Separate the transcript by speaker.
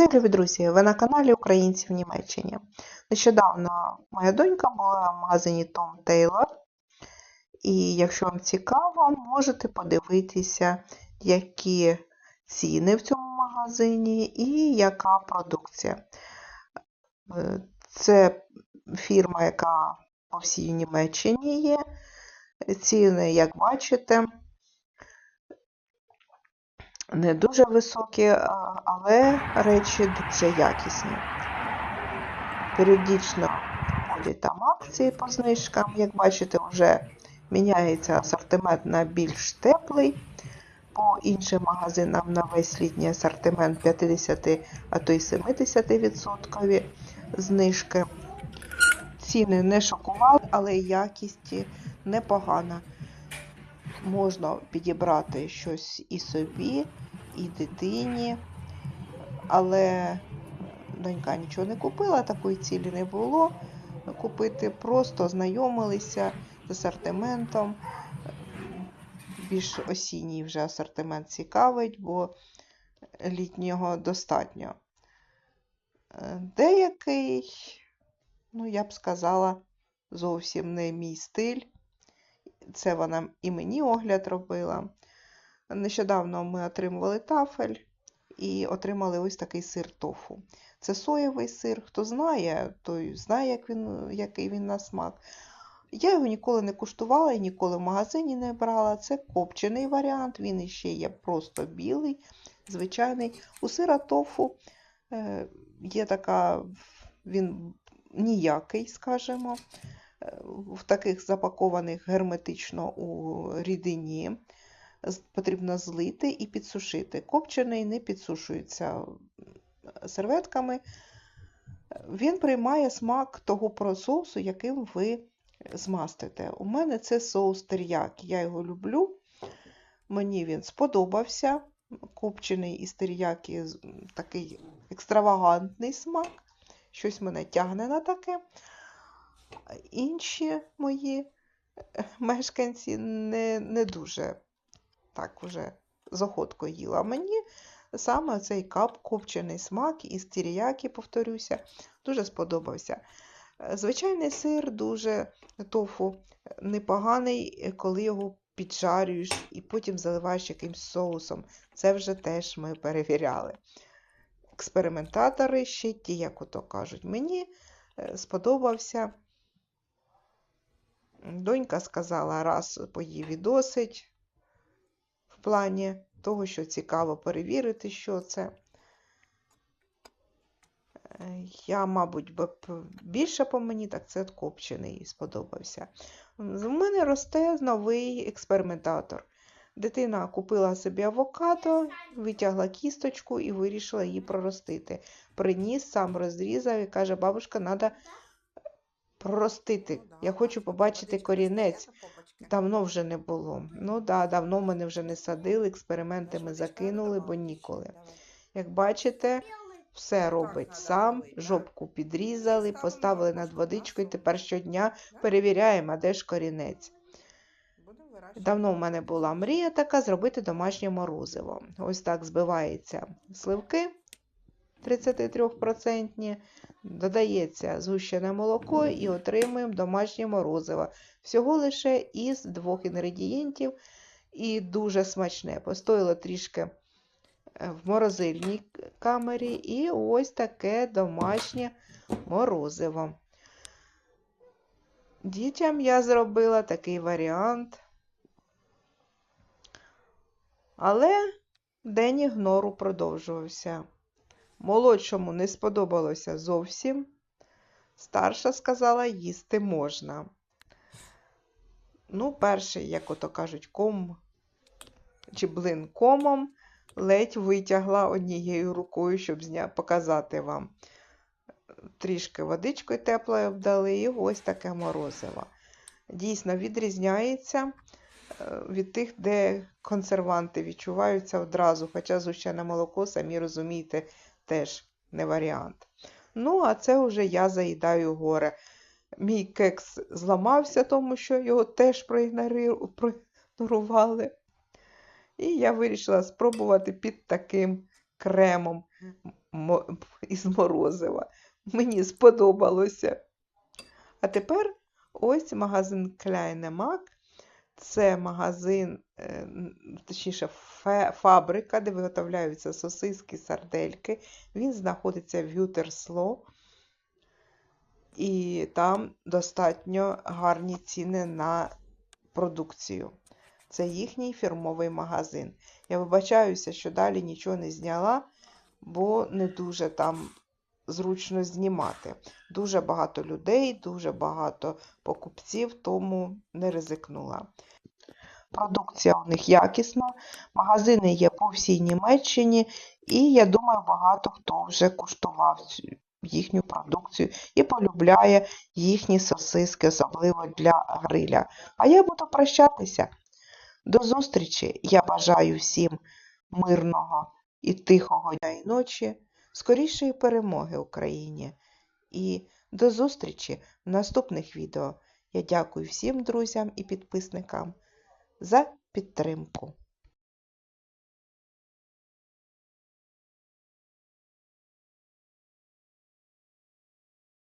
Speaker 1: Вітаю, друзі! Ви на каналі Українці в Німеччині. Нещодавно моя донька була в магазині Tom Taylor. І якщо вам цікаво, можете подивитися, які ціни в цьому магазині і яка продукція. Е, Це фірма, яка по всій Німеччині є. Ціни, як бачите, не дуже високі, але речі дуже якісні. Періодично ходять там акції по знижкам. Як бачите, вже міняється асортимент на більш теплий. По іншим магазинам на весь літній асортимент 50, а то й 70% знижки. Ціни не шокували, але якість непогана. Можна підібрати щось і собі, і дитині, але донька нічого не купила, такої цілі не було купити. Просто знайомилися з асортиментом. Більш осінній вже асортимент цікавить, бо літнього достатньо. Е, Деякий, ну я б сказала, зовсім не мій стиль. Це вона і мені огляд робила. Нещодавно ми отримували тафель і отримали ось такий сир тофу. Це соєвий сир. Хто знає, той знає, як він, який він на смак. Я його ніколи не куштувала і ніколи в магазині не брала. Це копчений варіант, він іще є просто білий, звичайний. У сира тофу е, є така, він ніякий, скажімо, е, в таких запакованих герметично у рідині. Потрібно злити і підсушити. Копчений не підсушується серветками. Він приймає смак того про соусу, яким ви змастите. У мене це соус тер'які. Я його люблю. Мені він сподобався. Копчений із тер'які такий екстравагантний смак. Щось мене тягне на таке. Інші мої е, мешканці не, не дуже так уже з охоткою їла. Мені саме цей кап копчений смак із тіріякі, повторюся, дуже сподобався. Звичайний сир дуже тофу непоганий, коли його піджарюєш і потім заливаєш якимсь соусом. Це вже теж ми перевіряли. Експериментатори ще ті, як ото кажуть. Мені е, сподобався. Донька сказала, раз поїв і досить в плані того, що цікаво перевірити, що це. Е, Я, мабуть, більше по мені, так це копчений сподобався. У мене росте новий експериментатор. Дитина купила собі авокадо, витягла кісточку і вирішила її проростити. Приніс, сам розрізав і каже, бабушка, треба проростити. Я хочу побачити корінець. Давно вже не було. Ну да, давно мене вже не садили, експерименти ми закинули, бо ніколи. Як бачите, все робить сам, жопку підрізали, поставили над водичкою, тепер щодня перевіряємо, а де ж корінець. Давно в мене була мрія така зробити домашнє морозиво. Ось так збиваються сливки 33%, додається згущене молоко і отримуємо домашнє морозиво. Всього лише із двох інгредієнтів і дуже смачне. Постояло трішки е, в морозильній камері і ось таке домашнє морозиво. Дітям я зробила такий варіант. Але день ігнору продовжувався. Молодшому не сподобалося зовсім. Старша сказала, їсти можна. Ну, перший, як ото кажуть, ком чи блин комом, ледь витягла однією рукою, щоб зня... показати вам. Трішки водичкою теплою обдали, і ось таке морозиво. Дійсно відрізняється е, від тих, де консерванти відчуваються одразу, хоча згущене молоко, самі розумієте, теж не варіант. Ну, а це вже я заїдаю горе. Мій кекс зламався, тому що його теж проігнорували. І я вирішила спробувати під таким кремом. мо- із морозива. Мені сподобалося. А тепер ось магазин Kleine Mac. Це магазин, е, точніше, фабрика, де виготовляються сосиски, сардельки. Він знаходиться в Гютерсло. І там достатньо гарні ціни на продукцію. Це їхній фірмовий магазин. Я вибачаюся, що далі нічого не зняла, бо не дуже там зручно знімати. Дуже багато людей, дуже багато покупців, тому не ризикнула. Продукція у них якісна, магазини є по всій Німеччині, і я думаю, багато хто вже куштував їхню продукцію і полюбляє їхні сосиски, особливо для гриля. А я буду прощатися. До зустрічі! Я бажаю всім мирного і тихого дня і ночі, скорішої перемоги Україні. І до зустрічі в наступних відео. Я дякую всім друзям і підписникам за підтримку.